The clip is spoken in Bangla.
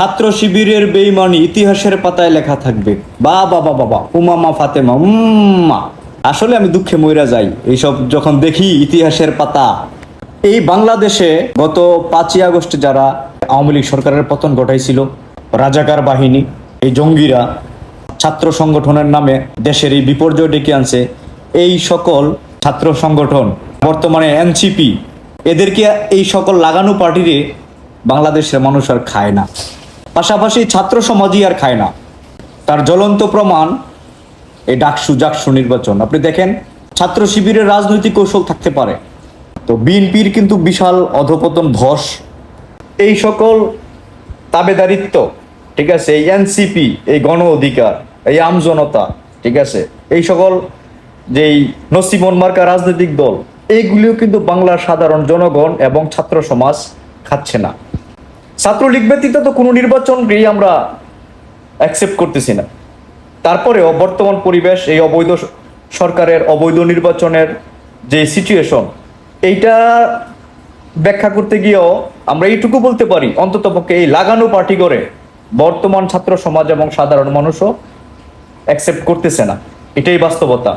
ছাত্র শিবিরের বেইমানি ইতিহাসের পাতায় লেখা থাকবে। বা বাবা বাবা উমামা ফাতেমা, উম্মা। আসলে আমি দুঃখে মইরা যাই, এইসব যখন দেখি ইতিহাসের পাতা। এই বাংলাদেশে গত পাঁচই আগস্ট যারা আওয়ামী লীগ সরকারের পতন ঘটাইছিল, রাজাকার বাহিনী, এই জঙ্গিরা, ছাত্র সংগঠনের নামে দেশের এই বিপর্যয় ডেকে আনছে, এই সকল ছাত্র সংগঠন, বর্তমানে এনসিপি, এদেরকে এই সকল লাগানো পার্টিরে বাংলাদেশের মানুষ আর খায় না। পাশাপাশি ছাত্র সমাজই আর খায় না। তার জ্বলন্ত প্রমাণ এই ডাকসু জাকসু নির্বাচন। আপনি দেখেন, ছাত্র শিবিরের রাজনৈতিক কৌশল থাকতে পারে। তো বিএনপির কিন্তু বিশাল অধপতন ধস। এই সকল তাবেদারিত্ব, ঠিক আছে, এই এনসিপি, এই গণ অধিকার, এই আমজনতা ঠিক আছে, এই সকল যেই নসিমন মার্কা রাজনৈতিক দল এইগুলিও কিন্তু বাংলার সাধারণ জনগণ এবং ছাত্র সমাজ খাচ্ছে না। ছাত্রলীগ ব্যতীত তো কোনো নির্বাচনকেই আমরা অ্যাকসেপ্ট করতেছি না। তারপরেও বর্তমান পরিবেশ, এই অবৈধ সরকারের অবৈধ নির্বাচনের যে সিচুয়েশন এইটা ব্যাখ্যা করতে গিয়েও আমরা এইটুকু বলতে পারি, অন্তত পক্ষে এই লাগানো পার্টি করে বর্তমান ছাত্র সমাজ এবং সাধারণ মানুষও অ্যাকসেপ্ট করতেছে না। এটাই বাস্তবতা।